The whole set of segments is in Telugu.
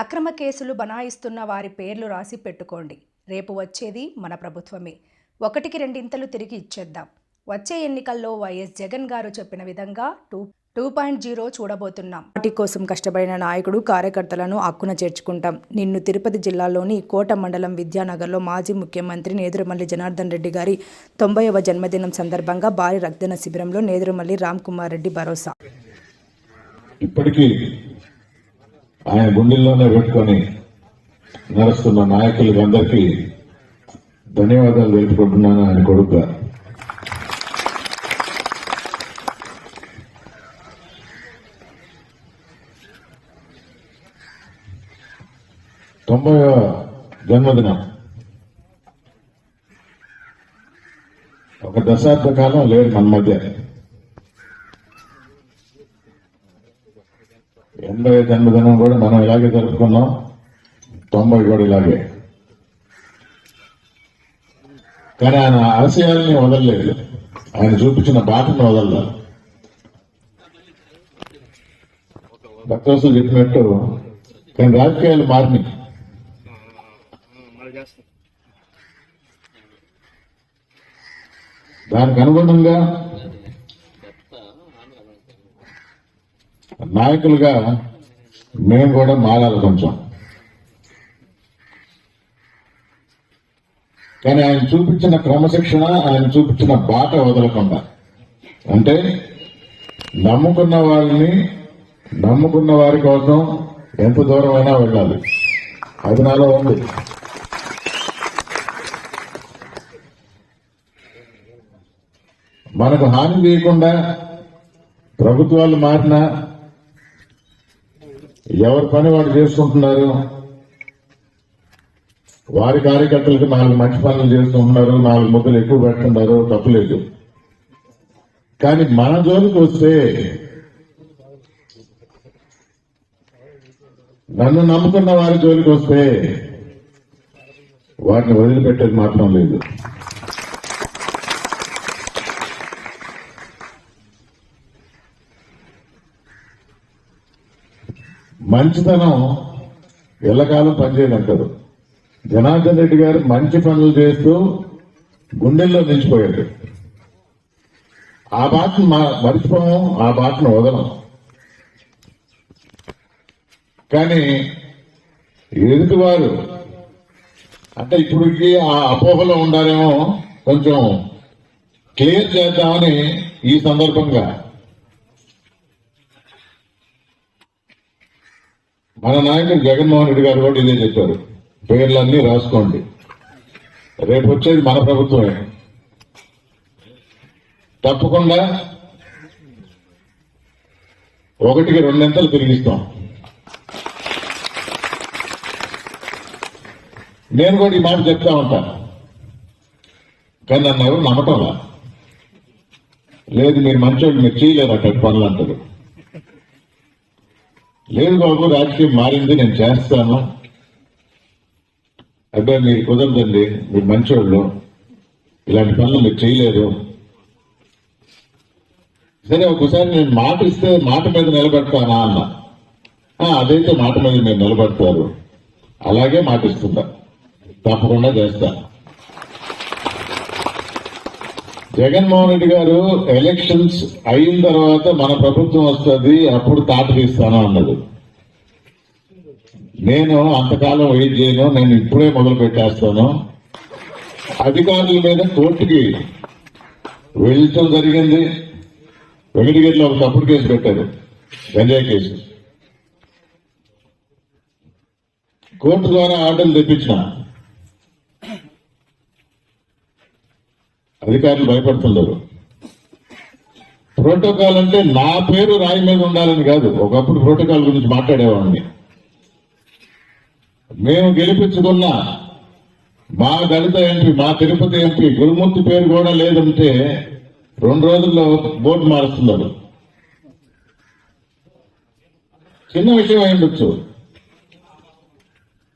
అక్రమ కేసులు బనాయిస్తున్న వారి పేర్లు రాసి పెట్టుకోండి. రేపు వచ్చేది మన ప్రభుత్వమే. ఒకటికి రెండింతలు తిరిగి ఇచ్చేద్దాం. వచ్చే ఎన్నికల్లో వైఎస్ జగన్ గారు చెప్పిన విధంగా టూ టూ పాయింట్ జీరో చూడబోతున్నాం. పార్టీ కోసం కష్టపడిన నాయకుడు కార్యకర్తలను హక్కున చేర్చుకుంటాం. నిన్ను తిరుపతి జిల్లాలోని కోట మండలం విద్యానగర్లో మాజీ ముఖ్యమంత్రి నేదురుమల్లి జనార్దన్ రెడ్డి గారి తొంభైవ జన్మదినం సందర్భంగా భారీ రక్తదాన శిబిరంలో నేదురుమల్లి రామ్ కుమార్ రెడ్డి భరోసా. ఇప్పటికీ ఆయన గుండెల్లోనే పెట్టుకొని నడుస్తున్న నాయకులకి అందరికీ ధన్యవాదాలు తెలుపుకుంటున్నాను ఆయన కొడుకుగా. తొంభై జన్మదినం. ఒక దశాబ్ద కాలం లేరు మన మధ్య. ఎనభై జన్మదినం కూడా మనం ఇలాగే జరుపుకున్నాం. తొంభై కూడా ఇలాగే. కానీ ఆయన ఆశయాల్ని వదలలేదు. ఆయన చూపించిన బాటను వదలలేదు. భక్తవసులు చెప్పినట్టు కానీ రాజకీయాలు మారినాయి. దానికి అనుగుణంగా నాయకులుగా మేము కూడా మారాలి కొంచెం. కానీ ఆయన చూపించిన క్రమశిక్షణ ఆయన చూపించిన బాట వదలకుండా. అంటే నమ్ముకున్న వాళ్ళని నమ్ముకున్న వారి కోసం ఎంత దూరమైనా వెళ్ళాలి. అది నాలో ఉంది. మనకు హాని చేయకుండా ప్రభుత్వాలు మారినా ఎవరి పని వాళ్ళు చేసుకుంటున్నారు? వారి కార్యకర్తలకు నాలుగు మంచి పనులు చేస్తున్నారు నాలుగు ముద్దలు ఎక్కువ పెడుతున్నారు తప్పులేదు కానీ మన జోలికి వస్తే నన్ను నమ్ముకున్న వారి జోలికి వస్తే వాటిని వదిలిపెట్టేది మాత్రం లేదు. మంచితనం ఎల్లకాలం పనిచేయనంటారు. జనార్దన్ రెడ్డి గారు మంచి పనులు చేస్తూ గుండెల్లో నిలిచిపోయాడు. ఆ బాటను మా ఆ బాటను వదలం. కానీ ఎదుటివారు అంటే ఇప్పటికి ఆ అపోహలో ఉండాలేమో కొంచెం క్లియర్ చేద్దామని ఈ సందర్భంగా మన నాయకుడు జగన్మోహన్ రెడ్డి గారు కూడా ఇదే చెప్పారు. పేర్లన్నీ రాసుకోండి. రేపు వచ్చేది మన ప్రభుత్వమే. తప్పకుండా ఒకటికి రెండింతలు తిరిగిస్తాం. నేను కూడా ఈ మాట చెప్తా ఉంటాను కానీ నన్ను ఎవరు నమ్మటంలా లేదు మీరు మంచోళ్ళు మీరు చేయలేరు అక్కడ పనులు అంటారు లేదు బాబు రాజకీయం మారింది నేను చేస్తాను. అబ్బాయి మీరు కుదరదండి మీరు మంచోళ్ళు. ఇలాంటి పనులు మీరు చేయలేరు. సరే ఒకసారి నేను మాట ఇస్తే మాట మీద నిలబెడతానా అన్న. అదైతే మాట మీద మీరు నిలబడతారు. అలాగే మాట ఇస్తుందా తప్పకుండా చేస్తాను జగన్మోహన్ రెడ్డి గారు ఎలక్షన్స్ అయిన తర్వాత మన ప్రభుత్వం వస్తుంది అప్పుడు తాట తీస్తాను అన్నది నేను అంతకాలం వెయిట్ చేయను నేను ఇప్పుడే మొదలు పెట్టేస్తాను. అధికారుల మీద కోర్టుకి వెళ్ళటం జరిగింది. వెంకటగిరిలో ఒక తప్పుడు కేసు పెట్టారు గంజాయి కేసు. కోర్టు ద్వారా ఆర్డర్లు తెప్పించిన అధికారులు భయపడుతున్నారు. ప్రోటోకాల్ అంటే నా పేరు రాయి మీద ఉండాలని కాదు. ఒకప్పుడు ప్రోటోకాల్ గురించి మాట్లాడేవాడిని. మేము గెలిపించుకున్న మా దళిత ఎంపీ మా తిరుపతి ఎంపీ గురుమూర్తి పేరు కూడా లేదంటే రెండు రోజుల్లో బోర్డు మారుస్తున్నారు. చిన్న విషయం అయి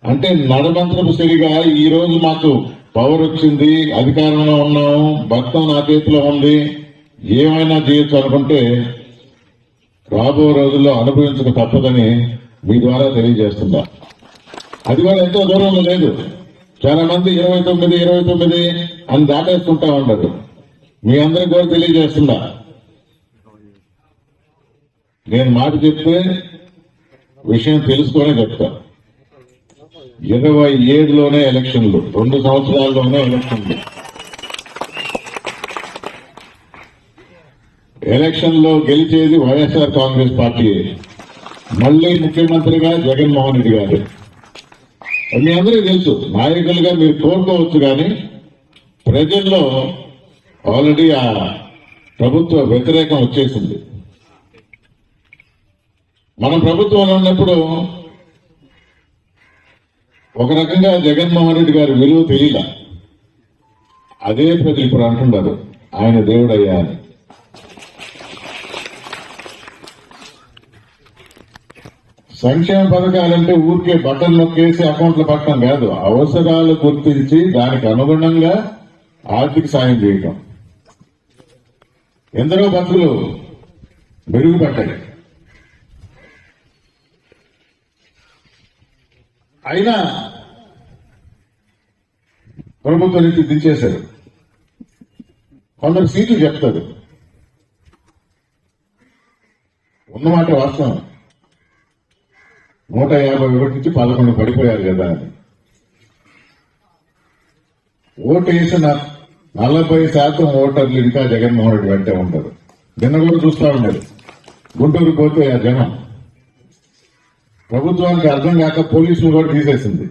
అంటే నడమంత్రపు సిరిగా ఈ రోజు మాకు పవర్ వచ్చింది అధికారంలో ఉన్నాము భక్తం నా చేతిలో ఉంది ఏమైనా చేయొచ్చు అనుకుంటే రాబో రోజుల్లో అనుభవించక తప్పదని మీ ద్వారా తెలియజేస్తున్నా. అది కూడా ఎంతో దూరంలో లేదు. చాలా మంది ఇరవై తొమ్మిది ఇరవై తొమ్మిది అని దాటేసుకుంటా ఉండదు మీ అందరికి కూడా తెలియజేస్తున్నా. నేను మాట చెప్తే విషయం తెలుసుకొనే చెప్తా. ఇరవై ఏడులోనే ఎలక్షన్లు రెండు సంవత్సరాల్లోనే ఎలక్షన్లు. ఎలక్షన్లో గెలిచేది వైఎస్ఆర్ కాంగ్రెస్ పార్టీ. మళ్ళీ ముఖ్యమంత్రిగా జగన్మోహన్ రెడ్డి గారు. మీ అందరికీ తెలుసు నాయకులుగా మీరు కోరుకోవచ్చు కానీ ప్రజల్లో ఆల్రెడీ ఆ ప్రభుత్వ వ్యతిరేకం వచ్చేసింది. మన ప్రభుత్వంలో ఉన్నప్పుడు ఒక రకంగా జగన్మోహన్ రెడ్డి గారి విలువ తెలియల. అదే ప్రజలు ఇప్పుడు అంటున్నారు ఆయన దేవుడయ్యా అని. సంక్షేమ పథకాలంటే ఊరికే బటన్ నొక్కేసి అకౌంట్లో పట్టడం కాదు అవసరాలు గుర్తించి దానికి అనుగుణంగా ఆర్థిక సాయం చేయటం. ఎందరో బతుకులు మెరుగుపడ్డాయి అయినా ప్రభుత్వం నుంచి దించేశారు కొందరు సీట్లు చెప్తారు. ఉన్నమాట వాస్తవం. నూట యాభై ఒకటి నుంచి పదకొండు పడిపోయారు కదా అని. ఓటు వేసిన నలభై శాతం ఓటర్లు ఇంకా జగన్మోహన్ రెడ్డి వెంటే ఉంటారు. నిన్న కూడా చూస్తా ఉన్నారు. గుంటూరు పోతే ఆ జనం. ప్రభుత్వానికి అర్థం కాక పోలీసులు కూడా తీసేసింది.